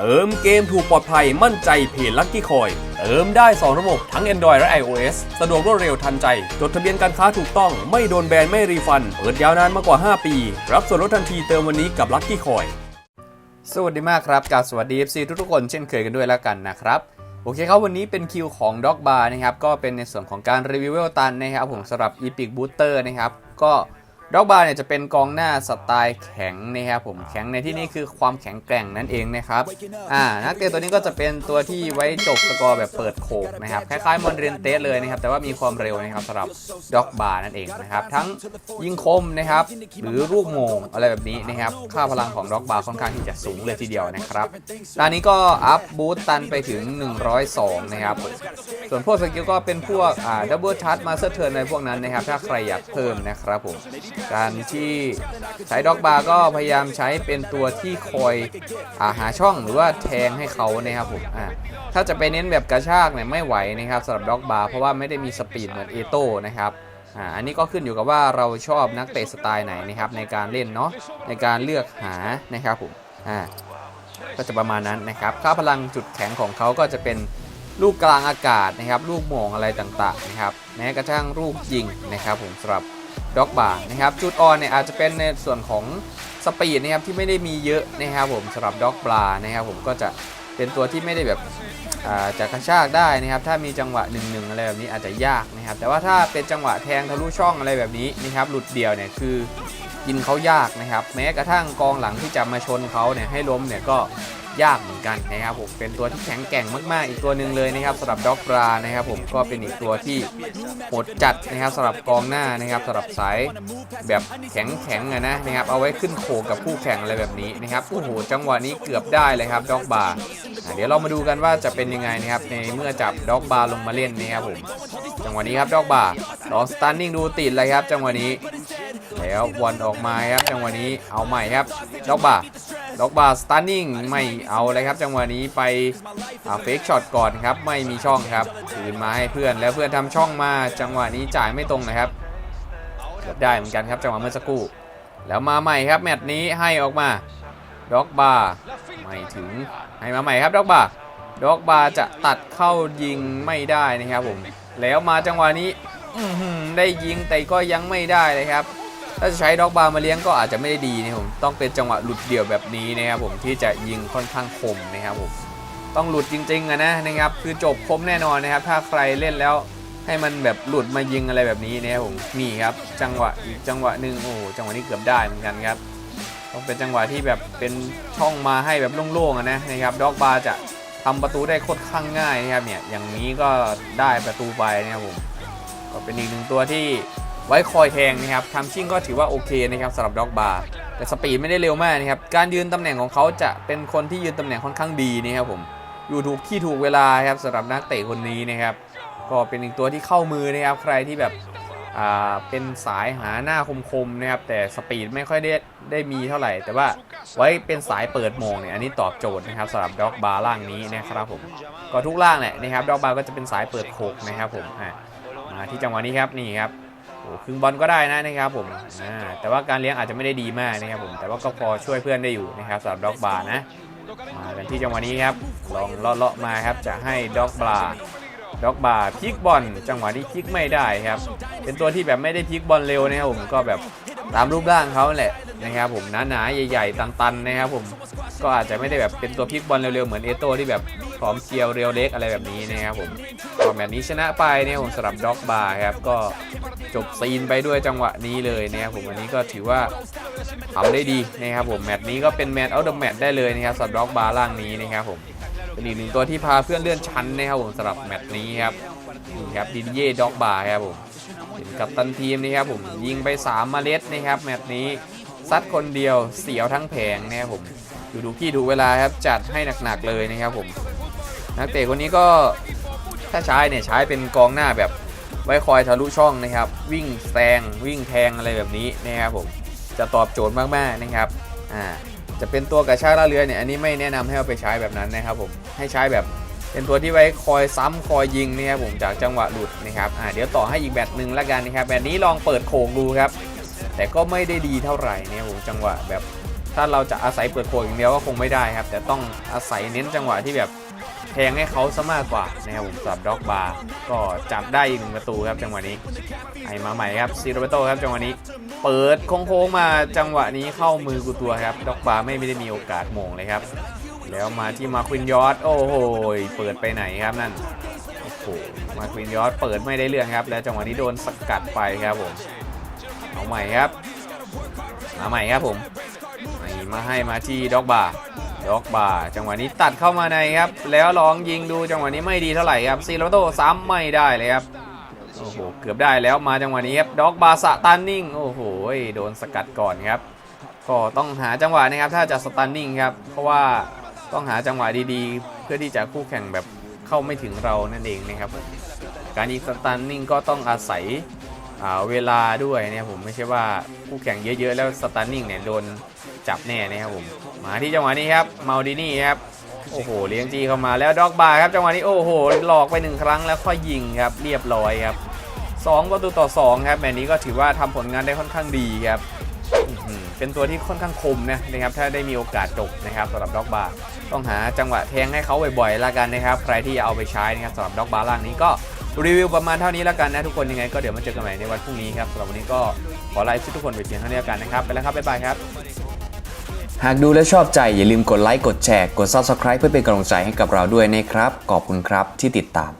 เติมเกมถูกปลอดภัยมั่นใจเพจลั c กี้คอย เติมได้ 2 ระบบทั้ง Android และ iOS สะดวกรวดเร็วทันใจ จดทะเบียนการค้าถูกต้องไม่โดนแบนไม่รีฟัน เปิดยาวนานมากกว่า 5 ปี รับส่วนลดทันทีเติมวันนี้กับลั c กี้คอย สวัสดีมากครับกราบสวัสดี FC ทุกๆคนเช่นเคยกันด้วยแล้วกันนะครับโอเคครับวันนี้เป็นคิวของ Dog Bar นะครับก็เป็นในส่วนของการรีวิวเวลตันนะครับผมสำหรับ Epic Booster นะครับก็ Dog Bar เนี่ยจะเป็นกองหน้าสไตล์แข็งนะครับผมแข็งในที่นี้คือความแข็งแกร่งนั่นเองนะครับอ่านักเตะตัวนี้ก็จะเป็นตัวที่ไว้จบสกอร์แบบเปิดโขกนะครับคล้ายๆมอนเรนเตสเลยนะครับแต่ว่ามีความเร็วนะครับสำหรับ Dog Bar นั่นเองนะครับทั้งยิงคมนะครับหรือลูกโมงอะไรแบบนี้นะครับค่าพลังของ Dog Bar ค่อนข้างที่จะสูงเลยทีเดียวนะครับด้านนี้ก็อัพบูตตันไปถึง 102 นะครับส่วนพวกสกิลก็เป็นพวกอ่าดับเบิลทัชมาสเตอร์เทิร์นในพวกนั้นนะครับถ้าใครอยากเพิ่มนะครับผมการที่ใช้ด็อกบาร์ก็พยายามใช้เป็นตัวที่คอยอาหาช่องหรือว่าแทงให้เขานะครับผมอ่าถ้าจะไปเน้นแบบกระชากเนี่ยไม่ไหวนะครับสำหรับด็อกบาร์เพราะว่าไม่ได้มีสปีดเหมือนเอโต้นะครับอ่าอันนี้ก็ขึ้นอยู่กับว่าเราชอบนักเตะสไตล์ไหนนะครับในการเล่นเนาะในการเลือกหานะครับผมอ่าก็จะประมาณนั้นนะครับค่าพลังจุดแข็งของเขาก็จะเป็นลูกกลางอากาศนะครับ ลูกหม่งอะไรต่างๆนะครับ แม้กระทั่งลูกยิงนะครับผมสำหรับ ด็อกบาร์นะครับจุดอ่อนเนี่ยอาจจะเป็นในส่วนของสปีดนะครับที่ไม่ได้มีเยอะนะครับผมสำหรับด็อกบาร์นะครับผมก็จะเป็นตัวที่ไม่ได้แบบจะกระชากได้นะครับ ถ้ามีจังหวะหนึ่งๆอะไรแบบนี้อาจจะยากนะครับ แต่ว่าถ้าเป็นจังหวะแทงทะลุช่องอะไรแบบนี้นะครับ หลุดเดี่ยวเนี่ยคือกินเขายากนะครับ แม้กระทั่งกองหลังที่จะมาชนเขาเนี่ยให้ล้มเนี่ยก็ ยากเหมือนกันนะครับผมเป็นตัวที่แข็งแกร่งมากๆ อีกตัวหนึ่งเลยนะครับสำหรับด็อกบรานะครับผมก็เป็นอีกตัวที่โหดจัดนะครับสำหรับกองหน้านะครับสำหรับสายแบบแข็งแข็งๆนะนะครับเอาไว้ขึ้นโขกกับคู่แข่งอะไรแบบนี้นะครับโอ้โหจังหวะนี้เกือบได้เลยครับด็อกบาเดี๋ยวเรามาดูกันว่าจะเป็นยังไงนะครับในเมื่อจับด็อกบาลงมาเล่นนะครับผมจังหวะนี้ครับด็อกบาร์ลองสตันนิ่งดูติดเลยครับ จังหวะนี้แล้ววันออกมาครับจังหวะนี้เอาใหม่ครับด็อกบา ด็อกบาสตันนิ่งไม่เอาเลยครับ จังหวะนี้ไปเฟกช็อตก่อนครับ ไม่มีช่องครับคืนมาให้เพื่อนแล้วเพื่อนทำช่องมาจังหวะนี้จ่ายไม่ตรงนะครับเกือบได้เหมือนกันครับจังหวะเมื่อสักครู่ แล้วมาใหม่ครับแมตช์นี้ให้ออกมาด็อกบาไม่ถึงให้มาใหม่ครับด็อกบาด็อกบาจะตัดเข้ายิงไม่ได้นะครับผมแล้วมาจังหวะนี้อื้อหือได้ยิงแต่ก็ยังไม่ได้เลยครับ ถ้าจะใช้ด็อกบาร์มาเลี้ยงก็อาจจะไม่ได้ดีนะผมต้องเป็นจังหวะหลุดเดี่ยวแบบนี้นะครับผมที่จะยิงค่อนข้างคมนะครับผมต้องหลุดจริงๆอะนะนะครับคือจบคมแน่นอนนะครับ ถ้าใครเล่นแล้วให้มันแบบหลุดมายิงอะไรแบบนี้นะครับผมนี่ครับ จังหวะอีกจังหวะหนึ่งโอ้จังหวะนี้เกือบได้เหมือนกันครับต้องเป็นจังหวะที่แบบเป็นช่องมาให้แบบโล่งๆอะนะนะครับด็อกบาร์จะทำประตูได้ค่อนข้างง่ายนะครับเนี่ยอย่างนี้ก็ได้ประตูไปนะครับผมก็เป็นอีกหนึ่งตัวที่ ไว้คอยแทงนะครับทำชิ่งก็ถือว่าโอเคนะครับสำหรับด็อกบาร์แต่สปีดไม่ได้เร็วมากนะครับการยืนตำแหน่งของเขาจะเป็นคนที่ยืนตำแหน่งค่อนข้างดีนะครับผมอยู่ถูกที่ถูกเวลาครับสำหรับนักเตะคนนี้นะครับก็เป็นอีกตัวที่เข้ามือนะครับใครที่แบบอ่าเป็นสายหาหน้าคมๆนะครับแต่สปีดไม่ค่อยได้ได้มีเท่าไหร่ แต่ว่าไว้เป็นสายเปิดโมงเนี่ยอันนี้ตอบโจทย์นะครับสำหรับด็อกบาร์ล่างนี้นะครับผมก็ทุกล่างแหละนะครับด็อกบาร์ก็จะเป็นสายเปิดโคกนะครับผมอ่าที่จังหวะนี้ครับนี่ครับ ครึ่งบอลก็ได้นะนะครับผมแต่ว่าการเลี้ยงอาจจะไม่ได้ดีมากนะครับผมแต่ว่าก็พอช่วยเพื่อนได้อยู่นะครับสำหรับด็อกบาร์นะมากันที่จังหวะนี้ครับลองเลาะๆมาครับจะให้ด็อกบาร์ด็อกบาร์พลิกบอลจังหวะนี้พลิกไม่ได้ครับ เป็นตัวที่แบบไม่ได้พลิกบอลเร็วนะครับผมก็แบบตามรูปร่างเขาแหละ นะครับผมหนาๆใหญ่ๆ ตันๆนะครับผมก็อาจจะไม่ได้แบบเป็นตัวพลิกบอลเร็วๆ เหมือนเอโต้ที่แบบพร้อมเกียวเรียวเล็กอะไรแบบนี้นะครับผมก็แมตช์นี้ชนะไปเนี่ยผมสำหรับด็อกบาร์ครับก็จบซีนไปด้วยจังหวะนี้เลยนะครับผมอันนี้ก็ถือว่าทำได้ดีนะครับผมแมตช์นี้ก็เป็นแมตช์เอาเดอะแมตช์ได้เลยนะครับสำหรับด็อกบาร์ล่างนี้นะครับผมเป็นอีกหนึ่งตัวที่พาเพื่อนเลื่อนชั้นนะครับผมสำหรับแมตช์นี้ครับนี่ครับดินเย่ด็อกบาร์ครับผมเป็นกัปตันทีมนะครับผมยิงไป 3 เมล็ดนะครับแมตช์นี้ ซัดคนเดียวเสียวทั้งแผงนะครับผมอยู่ดูขี้ดูเวลาครับจัดให้หนักๆเลยนะครับผม นักเตะคนนี้ก็ถ้าใช้เนี่ยใช้เป็นกองหน้าแบบไว้คอยทะลุช่องนะครับ วิ่งแซงวิ่งแทงอะไรแบบนี้นะครับผมจะตอบโจทย์มากๆนะครับอ่าจะเป็นตัวกระชากล่าเรือเนี่ยอันนี้ไม่แนะนำให้เอาไปใช้แบบนั้นนะครับผมให้ใช้แบบเป็นตัวที่ไว้คอยซ้ำคอยยิงนะครับผมจากจังหวะหลุดนะครับอ่าเดี๋ยวต่อให้อีกแบบหนึ่งละกันนะครับแบบนี้ลองเปิดโขงดูครับ แต่ก็ไม่ได้ดีเท่าไหร่เนะครับผมจังหวะแบบ ถ้าเราจะอาศัยเปิดโคอย่างเดียวก็คงไม่ได้ครับ แต่ต้องอาศัยเน้นจังหวะที่แบบแทงให้เขาซะมากกว่านะครับผมสับด็อกบาร์ก็จับได้อีกหนึ่งประตูครับจังหวะนี้ไอมาใหม่ครับซีโรเบโตครับจังหวะนี้ เปิดโค้งมาจังหวะนี้เข้ามือกูตัวครับด็อกบาร์ไม่ได้มีโอกาสโมงเลยครับ แล้วมาที่มาควินยอร์ดโอ้โหเปิดไปไหนครับนั่นโอ้โหมาควินยอร์ดเปิดไม่ได้เรื่องครับ แล้วจังหวะนี้โดนสกัดไปครับผม เอาใหม่ครับ มาใหม่ครับผมม่มาให้มาที่ด็อกบาร์ด็อกบาร์จังหวะนี้ตัดเข้ามาในครับ แล้วลองยิงดูจังหวะนี้ไม่ดีเท่าไหร่ครับซีโรโตซ้ำไม่ได้เลยครับโอ้โหเกือบได้แล้วมาจังหวะนี้ครับด็อกบาสะตันนิ่งโอ้โหโดนสกัดก่อนครับ ก็ต้องหาจังหวะนะครับ ถ้าจะสตันนิ่งครับ เพราะว่าต้องหาจังหวะดีๆ เพื่อที่จะคู่แข่งแบบเข้าไม่ถึงเรานั่นเองนะครับ การยิงสตันนิ่งก็ต้องอาศัย เวลาด้วยนะครับผมไม่ใช่ว่าคู่แข่งเยอะๆ แล้วสตันนิ่งเนี่ยโดนจับแน่นะครับผมมาที่จังหวะนี้ครับมาดินี่ครับโอ้โหเลี้ยงจีเข้ามาแล้วด็อกบาร์ครับจังหวะนี้โอ้โหหลอกไปหนึ่งครั้งแล้วค่อยยิงครับเรียบร้อยครับสองประตูต่อสองครับแมตช์นี้ก็ถือว่าทำผลงานได้ค่อนข้างดีครับเป็นตัวที่ค่อนข้างคมนะนะครับถ้าได้มีโอกาสจบนะครับสำหรับด็อกบาร์ต้องหาจังหวะแทงให้เขาบ่อยๆละกันนะครับ ใครที่เอาไปใช้นะครับสำหรับด็อกบาร์ล่างนี้ก็ รีวิวประมาณเท่านี้แล้วกันนะทุกคนยังไงก็เดี๋ยวมาเจอกันใหม่ในวันพรุ่งนี้ครับสำหรับวันนี้ก็ขอไลฟ์ทุกคนไปเพียงเท่านี้แล้วกันนะครับไปแล้วครับบ๊ายบายครับ หากดูและชอบใจอย่าลืมกดไลค์กดแชร์กด Subscribe เพื่อเป็นกำลังใจให้กับเราด้วยนะครับขอบคุณครับที่ติดตาม